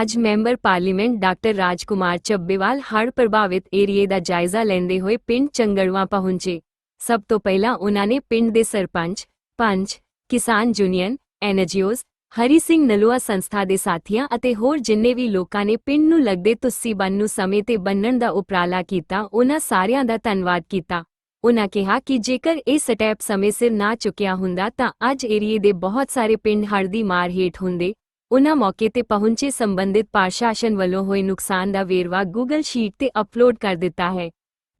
ਅੱਜ member parliament doctor Rajkumar Chabbewal ਹੜ੍ਹ ਪ੍ਰਭਾਵਿਤ ਏਰੀਏ ਦਾ ਜਾਇਜ਼ਾ ਲੈਂਦੇ ਹੋਏ ਪਿੰਡ ਚੰਗੜਵਾ ਪਹੁੰਚੇ। ਸਭ ਤੋਂ ਪਹਿਲਾਂ ਉਨ੍ਹਾਂ ਨੇ ਪਿੰਡ ਦੇ ਸਰਪੰਚ, ਪੰਚ, ਕਿਸਾਨ ਯੂਨੀਅਨ, ਐਨਜੀਓਜ਼, ਹਰੀ ਸਿੰਘ ਨਲੂਆ ਸੰਸਥਾ ਦੇ ਸਾਥੀਆਂ ਅਤੇ ਹੋਰ ਜਿੰਨੇ ਵੀ ਲੋਕਾਂ ਨੇ ਪਿੰਡ ਨੂੰ ਲੱਗਦੇ ਤੁੱਸੀ ਬੰਨ ਨੂੰ ਸਮੇਂ ਤੇ ਬੰਨਣ ਦਾ ਉਪਰਾਲਾ ਕੀਤਾ, ਉਹਨਾਂ ਸਾਰਿਆਂ ਦਾ ਧੰਨਵਾਦ ਕੀਤਾ। ਉਹਨਾਂ ਕਿਹਾ ਕਿ ਜੇਕਰ ਇਹ ਸਟੈਪ ਸਮੇਂ ਸਿਰ ਨਾ ਚੁੱਕਿਆ ਹੁੰਦਾ ਤਾਂ ਅੱਜ ਏਰੀਏ ਦੇ ਬਹੁਤ ਸਾਰੇ ਪਿੰਡ ਹੜ੍ਹ ਦੀ ਮਾਰ ਹੇਠ ਹੁੰਦੇ ਉਨ੍ਹਾਂ ਮੌਕੇ ਤੇ ਪਹੁੰਚੇ ਸੰਬੰਧਿਤ ਪ੍ਰਸ਼ਾਸਨ ਵੱਲੋਂ ਹੋਏ ਨੁਕਸਾਨ ਦਾ ਵੇਰਵਾ ਗੂਗਲ ਸ਼ੀਟ ਤੇ ਅਪਲੋਡ ਕਰ ਦਿੱਤਾ ਹੈ,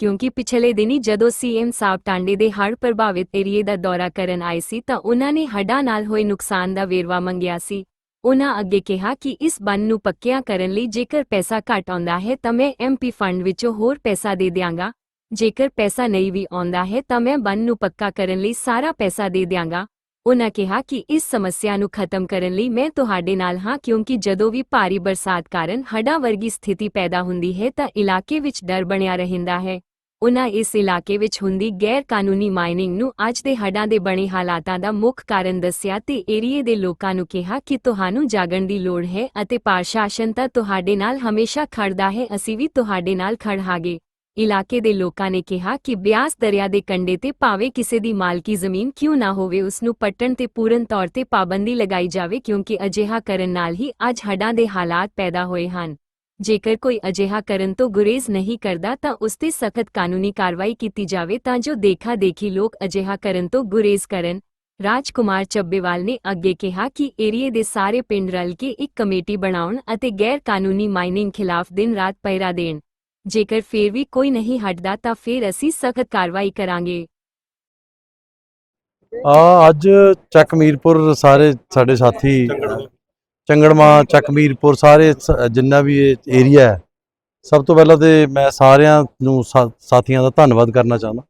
ਕਿਉਂਕਿ ਪਿਛਲੇ ਦਿਨੀ ਜਦੋਂ ਸੀਐਮ ਸਾਹਿਬ ਟਾਂਡੇ ਦੇ ਹੜ੍ਹ ਪ੍ਰਭਾਵਿਤ ਏਰੀਏ ਦਾ ਦੌਰਾ ਕਰਨ ਆਏ ਸੀ ਤਾਂ ਉਨ੍ਹਾਂ ਨੇ ਹੜ੍ਹਾਂ ਨਾਲ ਹੋਏ ਨੁਕਸਾਨ ਦਾ ਵੇਰਵਾ ਮੰਗਿਆ ਸੀ। ਉਨ੍ਹਾਂ ਅੱਗੇ ਕਿਹਾ ਕਿ ਇਸ ਬੰਨ ਨੂੰ ਪੱਕਿਆਂ ਕਰਨ ਲਈ ਜੇਕਰ ਪੈਸਾ ਘੱਟ ਆਉਂਦਾ ਹੈ ਤਾਂ ਮੈਂ ਐਮਪੀ ਫੰਡ ਵਿੱਚੋਂ ਹੋਰ ਪੈਸਾ ਦੇ ਦਿਆਂਗਾ, ਜੇਕਰ ਪੈਸਾ ਨਹੀਂ ਵੀ ਆਉਂਦਾ ਹੈ ਤਾਂ ਮੈਂ ਬੰਨ ਨੂੰ ਪੱਕਾ ਕਰਨ ਲਈ ਸਾਰਾ ਪੈਸਾ ਦੇ ਦਿਆਂਗਾ। ਉਨ੍ਹਾਂ ਕਿਹਾ ਕਿ ਇਸ ਸਮੱਸਿਆ ਨੂੰ ਖਤਮ ਕਰਨ ਲਈ ਮੈਂ ਤੁਹਾਡੇ ਨਾਲ ਹਾਂ ਕਿਉਂਕਿ ਜਦੋਂ ਵੀ ਭਾਰੀ ਬਰਸਾਤ ਕਾਰਨ ਹੜ੍ਹਾਂ ਵਰਗੀ ਸਥਿਤੀ ਪੈਦਾ ਹੁੰਦੀ ਹੈ ਤਾਂ ਇਲਾਕੇ ਵਿੱਚ ਡਰ ਬਣਿਆ ਰਹਿੰਦਾ ਹੈ। ਉਨ੍ਹਾਂ ਇਸ ਇਲਾਕੇ ਵਿੱਚ ਹੁੰਦੀ ਗੈਰ ਕਾਨੂੰਨੀ ਮਾਈਨਿੰਗ ਨੂੰ ਅੱਜ ਦੇ ਹੜ੍ਹਾਂ ਦੇ ਬਣੇ ਹਾਲਾਤਾਂ ਦਾ ਮੁੱਖ ਕਾਰਨ ਦੱਸਿਆ ਤੇ ਏਰੀਏ ਦੇ ਲੋਕਾਂ ਨੂੰ ਕਿਹਾ ਕਿ ਤੁਹਾਨੂੰ ਜਾਗਣ ਦੀ ਲੋੜ ਹੈ ਅਤੇ ਪ੍ਰਸ਼ਾਸਨ ਤਾਂ ਤੁਹਾਡੇ ਨਾਲ ਹਮੇਸ਼ਾ ਖੜਦਾ ਹੈ, ਅਸੀਂ ਵੀ ਤੁਹਾਡੇ ਨਾਲ ਖੜਾਂਗੇ ਇਲਾਕੇ ਦੇ ਲੋਕਾਂ ਨੇ ਕਿਹਾ ਕਿ ਬਿਆਸ ਦਰਿਆ ਦੇ ਕੰਢੇ ਤੇ ਭਾਵੇਂ ਕਿਸੇ ਦੀ ਮਾਲਕੀ ਜ਼ਮੀਨ ਕਿਉਂ ਨਾ ਹੋਵੇ ਉਸ ਨੂੰ ਪੱਟਣ ਤੇ ਪੂਰਨ ਤੌਰ ਤੇ ਪਾਬੰਦੀ ਲਗਾਈ ਜਾਵੇ ਕਿਉਂਕਿ ਅਜਿਹਾ ਕਰਨ ਨਾਲ ਹੀ ਅੱਜ ਹੜ੍ਹਾਂ ਦੇ ਹਾਲਾਤ ਪੈਦਾ ਹੋਏ ਹਨ। ਜੇਕਰ ਕੋਈ ਅਜਿਹਾ ਕਰਨ ਤੋਂ ਗੁਰੇਜ਼ ਨਹੀਂ ਕਰਦਾ ਤਾਂ ਉਸ ਤੇ ਸਖਤ ਕਾਨੂੰਨੀ ਕਾਰਵਾਈ ਕੀਤੀ ਜਾਵੇ ਤਾਂ ਜੋ ਦੇਖਾ ਦੇਖੀ ਲੋਕ ਅਜਿਹਾ ਕਰਨ ਤੋਂ ਗੁਰੇਜ਼ ਕਰਨ। ਰਾਜਕੁਮਾਰ ਚੱਬੇਵਾਲ ਨੇ ਅੱਗੇ ਕਿਹਾ ਕਿ ਏਰੀਏ ਦੇ ਸਾਰੇ ਪਿੰਡ ਰਲ ਕੇ ਇੱਕ ਕਮੇਟੀ ਬਣਾਉਣ ਅਤੇ ਗੈਰ ਕਾਨੂੰਨੀ ਮਾਈਨਿੰਗ ਖਿਲਾਫ ਦਿਨ ਰਾਤ ਪਹਿਰਾ ਦੇਣ। ਜੇਕਰ ਫੇਰ ਵੀ ਕੋਈ ਨਹੀਂ ਹਟਦਾ ਤਾਂ ਫੇਰ ਅਸੀਂ ਸਖਤ ਕਾਰਵਾਈ ਕਰਾਂਗੇ। ਆ ਅੱਜ ਚੱਕਮੀਰਪੁਰ ਸਾਰੇ ਸਾਡੇ ਸਾਥੀ, ਚੰਗੜਮਾ, ਚੱਕਮੀਰਪੁਰ ਸਾਰੇ ਸ- ਜਿੰਨਾ ਵੀ ਇਹ ਏਰੀਆ ਹੈ, ਸਭ ਤੋਂ ਪਹਿਲਾਂ ਤੇ ਮੈਂ ਸਾਰਿਆਂ ਨੂੰ ਸਾ- ਸਾਥੀਆਂ ਦਾ ਧੰਨਵਾਦ ਕਰਨਾ ਚਾਹੁੰਦਾ।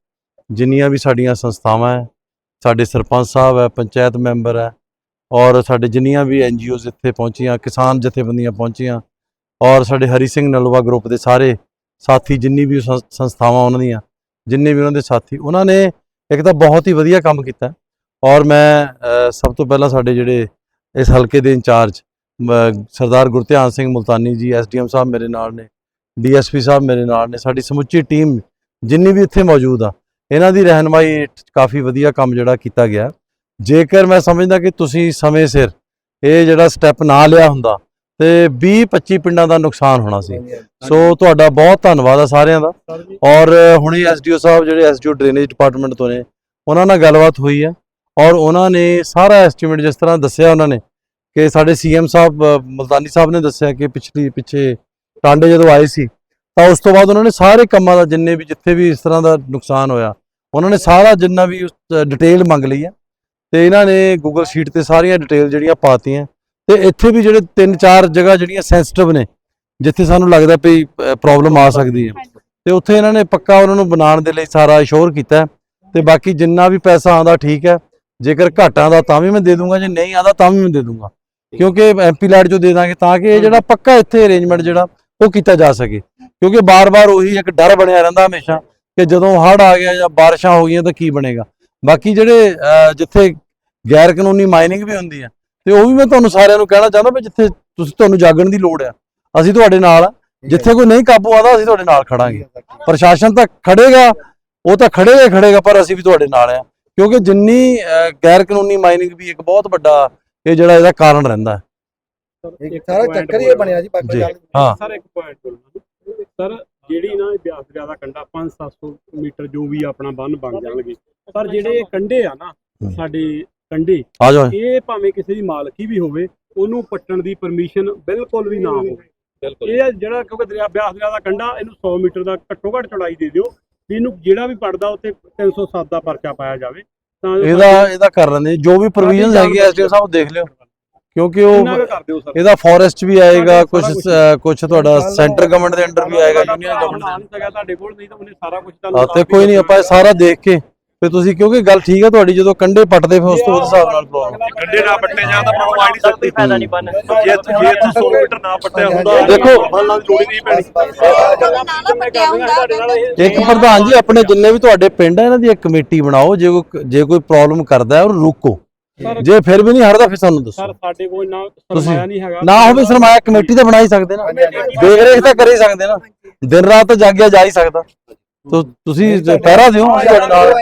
ਜਿੰਨੀਆਂ ਵੀ ਸਾਡੀਆਂ ਸੰਸਥਾਵਾਂ ਹੈ, ਸਾਡੇ ਸਰਪੰਚ ਸਾਹਿਬ ਹੈ, ਪੰਚਾਇਤ ਮੈਂਬਰ ਹੈ, ਔਰ ਸਾਡੇ ਜਿੰਨੀਆਂ ਵੀ ਐਨਜੀਓਜ਼ ਇੱਥੇ ਪਹੁੰਚੀਆਂ, ਕਿਸਾਨ ਜਥੇਬੰਦੀਆਂ ਪਹੁੰਚੀਆਂ, ਔਰ ਸਾਡੇ ਹਰੀ ਸਿੰਘ ਨਲਵਾ ਗਰੁੱਪ ਦੇ ਸਾਰੇ ਸਾਥੀ ਜਿੰਨੀ ਵੀ ਸੰਸਥਾਵਾਂ ਉਹਨਾਂ ਦੀਆਂ, ਜਿੰਨੇ ਵੀ ਉਹਨਾਂ ਦੇ ਸਾਥੀ, ਉਹਨਾਂ ਨੇ ਇੱਕ ਤਾਂ ਬਹੁਤ ਹੀ ਵਧੀਆ ਕੰਮ ਕੀਤਾ। ਔਰ ਮੈਂ ਸਭ ਤੋਂ ਪਹਿਲਾਂ ਸਾਡੇ ਜਿਹੜੇ ਇਸ ਹਲਕੇ ਦੇ ਇੰਚਾਰਜ ਸਰਦਾਰ ਗੁਰਧਿਆਨ ਸਿੰਘ ਮੁਲਤਾਨੀ ਜੀ ਐਸਡੀਐਮ ਸਾਹਿਬ ਮੇਰੇ ਨਾਲ ਨੇ ਡੀਐਸਪੀ ਸਾਹਿਬ ਮੇਰੇ ਨਾਲ ਨੇ, ਸਾਡੀ ਸਮੁੱਚੀ ਟੀਮ ਜਿੰਨੀ ਵੀ ਇੱਥੇ ਮੌਜੂਦ ਆ, ਇਹਨਾਂ ਦੀ ਰਹਿਨਮਾਈ ਕਾਫੀ ਵਧੀਆ ਕੰਮ ਜਿਹੜਾ ਕੀਤਾ ਗਿਆ। ਜੇਕਰ ਮੈਂ ਸਮਝਦਾ ਕਿ ਤੁਸੀਂ ਸਮੇਂ ਸਿਰ ਇਹ ਜਿਹੜਾ ਸਟੈਪ ਨਾ ਲਿਆ ਹੁੰਦਾ ਤੇ 20 25 ਪਿੰਡਾਂ ਦਾ ਨੁਕਸਾਨ ਹੋਣਾ ਸੀ। ਸੋ ਤੁਹਾਡਾ ਬਹੁਤ ਧੰਨਵਾਦ ਆ ਸਾਰਿਆਂ ਦਾ। ਔਰ ਹੁਣੇ ਐਸਡੀਓ ਸਾਹਿਬ ਜਿਹੜੇ ਐਸਡੀਓ ਡਰੇਨੇਜ ਡਿਪਾਰਟਮੈਂਟ ਤੋਂ ਨੇ ਉਹਨਾਂ ਨਾਲ ਗੱਲਬਾਤ ਹੋਈ ਹੈ ਔਰ ਉਹਨਾਂ ਨੇ ਸਾਰਾ ਐਸਟੀਮੇਟ ਜਿਸ ਤਰ੍ਹਾਂ ਦੱਸਿਆ ਉਹਨਾਂ ਨੇ ਕਿ ਸਾਡੇ ਸੀਐਮ ਸਾਹਿਬ ਮੁਲਤਾਨੀ ਸਾਹਿਬ ਨੇ ਦੱਸਿਆ ਕਿ ਪਿਛਲੀ ਪਿੱਛੇ ਟਾਂਡੇ ਜਦੋਂ ਆਏ ਸੀ ਤਾਂ ਉਸ ਤੋਂ ਬਾਅਦ ਉਹਨਾਂ ਨੇ ਸਾਰੇ ਕੰਮਾਂ ਦਾ ਜਿੰਨੇ ਵੀ ਜਿੱਥੇ ਵੀ ਇਸ ਤਰ੍ਹਾਂ ਦਾ ਨੁਕਸਾਨ ਹੋਇਆ ਉਹਨਾਂ ਨੇ ਸਾਰਾ ਜਿੰਨਾ ਵੀ ਡਿਟੇਲ ਮੰਗ ਲਈ ਹੈ ਤੇ ਇਹਨਾਂ ਨੇ ਗੂਗਲ ਸ਼ੀਟ ਤੇ ਸਾਰੀਆਂ ਡਿਟੇਲ ਜਿਹੜੀਆਂ ਪਾਤੀਆਂ ਤੇ ਇੱਥੇ ਵੀ ਜਿਹੜੇ ਤਿੰਨ ਚਾਰ ਜਗ੍ਹਾ ਜਿਹੜੀਆਂ ਸੈਂਸਿਟਿਵ ਨੇ ਜਿੱਥੇ ਸਾਨੂੰ ਲੱਗਦਾ ਪਈ ਪ੍ਰੋਬਲਮ ਆ ਸਕਦੀ ਹੈ। ਤੇ ਉੱਥੇ ਇਹਨਾਂ ਨੇ ਪੱਕਾ ਉਹਨਾਂ ਨੂੰ ਬਣਾਉਣ ਦੇ ਲਈ ਸਾਰਾ ਇਸ਼ੋਰ ਕੀਤਾ ਤੇ ਬਾਕੀ ਜਿੰਨਾ ਵੀ ਪੈਸਾ ਆਉਂਦਾ ਠੀਕ ਹੈ। ਜੇਕਰ ਘਾਟਾਂ ਦਾ ਤਾਂ ਵੀ ਮੈਂ ਦੇ ਦੂੰਗਾ ਜੇ ਨਹੀਂ ਆਉਂਦਾ ਤਾਂ ਵੀ ਮੈਂ ਦੇ ਦੂੰਗਾ। ਕਿਉਂਕਿ ਐਮਪੀ ਲੈਟ ਜੋ ਦੇ ਦਾਂਗੇ ਤਾਂ ਕਿ ਇਹ ਜਿਹੜਾ ਪੱਕਾ ਇੱਥੇ ਅਰੇਂਜਮੈਂਟ ਜਿਹੜਾ ਉਹ ਕੀਤਾ ਜਾ ਸਕੇ। ਕਿਉਂਕਿ ਬਾਰ-ਬਾਰ ਉਹੀ ਇੱਕ ਡਰ ਬਣਿਆ ਰਹਿੰਦਾ ਹਮੇਸ਼ਾ ਕਿ ਜਦੋਂ ਹੜ੍ਹ ਆ ਗਿਆ ਜਾਂ ਬਾਰਿਸ਼ਾਂ ਹੋ ਗਈਆਂ ਤਾਂ ਕੀ ਬਣੇਗਾ। ਬਾਕੀ ਜਿਹੜੇ ਜਿੱਥੇ ਗੈਰ ਕਾਨੂੰਨੀ ਮਾਈਨਿੰਗ ਵੀ ਹੁੰਦੀ ਹੈ ਤੇ ਉਹ ਵੀ ਮੈਂ ਤੁਹਾਨੂੰ ਸਾਰਿਆਂ ਨੂੰ ਕਹਿਣਾ ਚਾਹੁੰਦਾ ਵੀ ਜਿੱਥੇ ਤੁਸੀਂ ਤੁਹਾਨੂੰ ਜਾਗਣ ਦੀ ਲੋੜ ਆ ਅਸੀਂ ਤੁਹਾਡੇ ਨਾਲ ਆ। ਜਿੱਥੇ ਕੋਈ ਨਹੀਂ ਕਾਬੂ ਆਉਂਦਾ ਅਸੀਂ ਤੁਹਾਡੇ ਨਾਲ ਖੜਾਂਗੇ। ਪ੍ਰਸ਼ਾਸਨ ਤਾਂ ਖੜੇਗਾ ਉਹ ਤਾਂ ਖੜੇਗਾ ਹੀ ਖੜੇਗਾ ਪਰ ਅਸੀਂ ਵੀ ਤੁਹਾਡੇ ਨਾਲ ਆ। ਕਿਉਂਕਿ ਜਿੰਨੀ ਗੈਰ ਕਾਨੂੰਨੀ ਮਾਈਨਿੰਗ ਵੀ ਇੱਕ ਬਹੁਤ ਵੱਡਾ ਇਹ ਜਿਹੜਾ ਇਹਦਾ ਕਾਰਨ ਰਹਿੰਦਾ ਹੈ। ਇੱਕ ਸਾਰਾ ਚੱਕਰ ਹੀ ਇਹ ਬਣਿਆ ਜੀ ਬਾਕੀ ਜੀ। ਗੱਲ ਹਾਂ। ਸਰ ਇੱਕ ਪੁਆਇੰਟ ਬੋਲਣਾ ਸਰ ਜਿਹੜੀ ਨਾ ਬਿਆਸ ਕੰਡਾ 5-700 ਮੀਟਰ ਜੋ ਵੀ ਆਪਣਾ ਬੰਨ ਬਣ ਜਾਣਗੇ। ਪਰ ਜਿਹੜੇ ਇਹ ਕੰਡੇ ਆ ਨਾ। ਸਾਡੇ ਕੰਡੇ ਆ ਜਾਓ। ਇਹ ਭਾਵੇਂ ਕਿਸੇ ਦੀ ਮਾਲਕੀ ਵੀ ਹੋਵੇ ਉਹਨੂੰ ਪੱਟਣ ਦੀ ਪਰਮਿਸ਼ਨ ਬਿਲਕੁਲ ਵੀ ਨਾ ਹੋਵੇ। ਇਹ ਜਿਹੜਾ ਕਿਉਂਕਿ ਦਰਿਆ ਬਿਆਸ ਦਰਿਆ ਦਾ ਕੰਡਾ ਇਹਨੂੰ 100 ਮੀਟਰ ਦਾ ਘੱਟੋ ਘੱਟ ਚੌੜਾਈ ਦੇ ਦਿਓ। ਵੀ ਇਹਨੂੰ ਜਿਹੜਾ ਵੀ ਪੜਦਾ ਉੱਤੇ 307 ਦਾ ਪਰਚਾ ਪਾਇਆ ਜਾਵੇ। ਤਾਂ ਇਹਦਾ ਇਹਦਾ ਕਰ ਲੈਂਦੇ ਜੋ ਵੀ ਪ੍ਰੋਵੀਜ਼ਨਸ ਹੈਗੀ ਐਸਡੀਓ ਸਾਹਿਬ ਦੇਖ ਲਿਓ। ਕਿਉਂਕਿ ਉਹ ਇਹਦਾ ਫੋਰੈਸਟ ਵੀ ਆਏਗਾ ਕੁਝ ਕੁਝ ਤੁਹਾਡਾ ਸੈਂਟਰ ਗਵਰਨਮੈਂਟ ਦੇ ਅੰਡਰ ਵੀ ਆਏਗਾ ਯੂਨੀਅਨ ਗਵਰਨਮੈਂਟ ਤੁਹਾਡੇ ਕੋਲ ਨਹੀਂ ਤਾਂ ਉਹਨੇ ਸਾਰਾ ਕੁਝ ਹਾਂ ਤੇ ਕੋਈ ਨਹੀਂ ਆਪਾਂ ਇਹ ਸਾਰਾ ਦੇਖ ਕੇ ਤੇ ਤੁਸੀਂ ਕਿਉਂਕਿ ਗੱਲ ਠੀਕ ਹੈ ਤੁਹਾਡੀ ਜਦੋਂ ਕੰਡੇ ਪੱਟਦੇ ਫਿਰ ਉਸ ਤੋਂ ਉਸ ਹਿਸਾਬ ਨਾਲ ਪ੍ਰੋਬਲਮ ਕੰਡੇ ਨਾ ਪੱਟੇ ਜਾਂ ਤਾਂ ਪ੍ਰੋਬਲਮ ਆ ਨਹੀਂ ਸਕਦੀ ਫਾਇਦਾ ਨਹੀਂ ਜੇ ਜੇ ਤੂੰ 100 ਮੀਟਰ ਨਾ ਪੱਟਿਆ ਹੁੰਦਾ ਦੇਖੋ, ਬੰਨਾਂ ਦੀ ਜੋੜੀ ਨਹੀਂ ਪੈਣੀ। ਇੱਕ ਪ੍ਰਧਾਨ ਜੀ ਆਪਣੇ ਜਿੰਨੇ ਵੀ ਤੁਹਾਡੇ ਪਿੰਡ ਹੈ ਇਹਨਾਂ ਦੀ ਇੱਕ ਕਮੇਟੀ ਬਣਾਓ ਜੇ ਕੋਈ ਜੇ ਕੋਈ ਪ੍ਰੋਬਲਮ ਕਰਦਾ ਹੈ ਉਹਨੂੰ ਰੋਕੋ। ਜੇ ਫਿਰ ਵੀ ਨਹੀਂ ਹਟਦਾ ਫਿਰ ਸਾਨੂੰ ਦੱਸੋ। ਸਰ ਸਾਡੇ ਕੋਲ ਇੰਨਾ ਸਰਮਾਇਆ ਨਹੀਂ ਹੈਗਾ। ਨਾ ਹੋਵੇ ਸਰਮਾਇਆ ਕਮੇਟੀ ਤਾਂ ਬਣਾ ਹੀ ਸਕਦੇ ਨਾ। ਦੇਖ ਰੇਖ ਤਾਂ ਕਰ ਹੀ ਸਕਦੇ ਨਾ। ਦਿਨ ਰਾਤ ਤਾਂ ਜਾਗਿਆ ਜਾ ਹੀ ਸਕਦਾ। ਤੋ ਤੁਸੀਂ ਪਹਿਰਾ ਦਿਓ। ਤੁਹਾਡੇ ਨਾਲ।